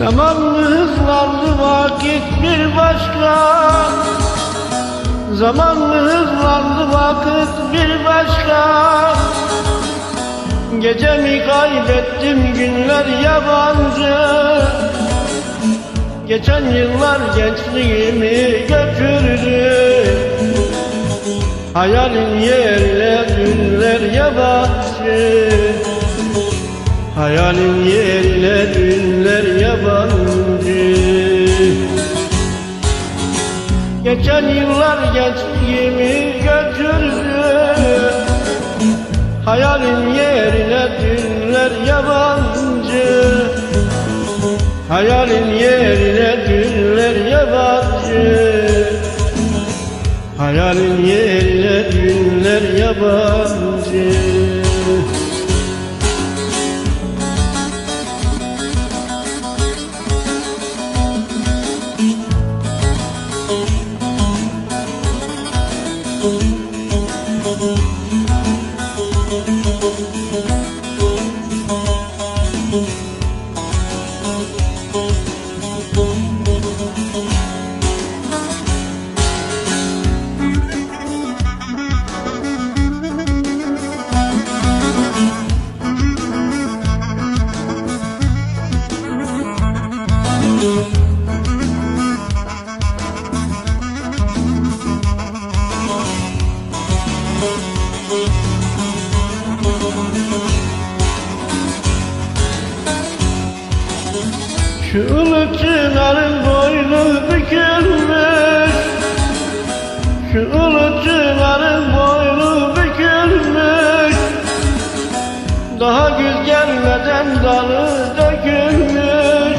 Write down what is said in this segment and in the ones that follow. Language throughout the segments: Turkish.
Zamanlı hızlandı vakit bir başka Zamanlı hızlandı vakit bir başka Gecemi kaybettim günler yabancı. Geçen yıllar gençliğimi götürdü. Hayalin yerine günler yabancı Hayalin yerine günler yabancı. Geçen yıllar gençliğimi götürdü. Hayalin yerine günler yabancı. Hayalin yerine günler yabancı. Hayalin yerine günler yabancı Şu ılık çınarın boynu bükülmüş Şu ılık çınarın boynu bükülmüş Daha güz gelmeden dalı dökülmüş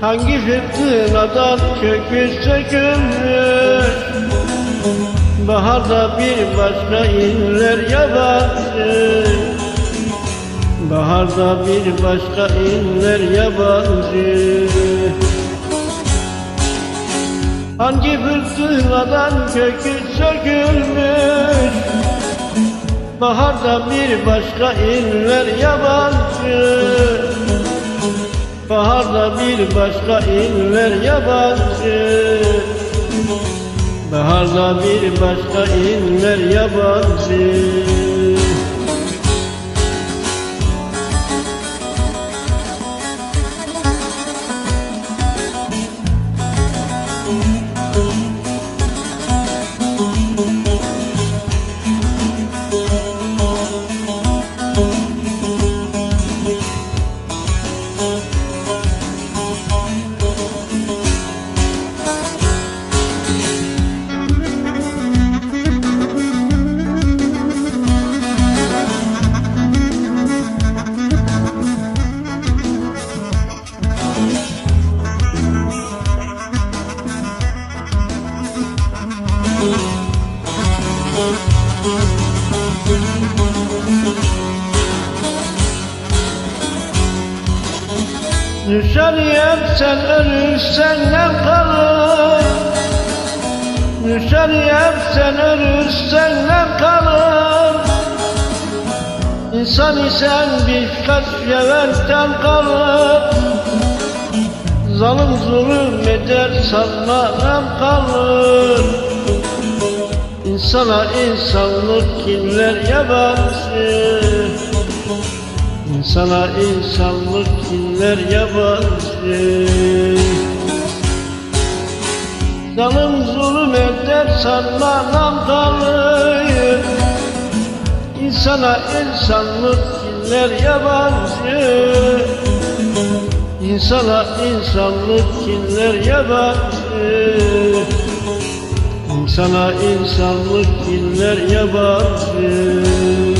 Hangi fırtınadan kökü sökülmüş Baharda bir başka inler yabancı. Baharda bir başka inler yabancı. Hangi fırtınadan kökü sökülmüş? Baharda bir başka inler yabancı. Baharda bir başka inler yabancı Baharda bir başka inler yabancı Nüşaniyem sen ölürsen ne kalır? Nüşaniyem sen ölürsen ne kalır? İnsan isen birkaç yeventen kalır. Zalim zulüm eder sanmam kalır. İnsana insanlık kimler yabancı? İnsana insanlık kimler yabancı. Zalim zulüm eder sanma nam kalır İnsana insanlık kimler yabancı. İnsana insanlık kimler yabancı. İnsana insanlık iller yabancı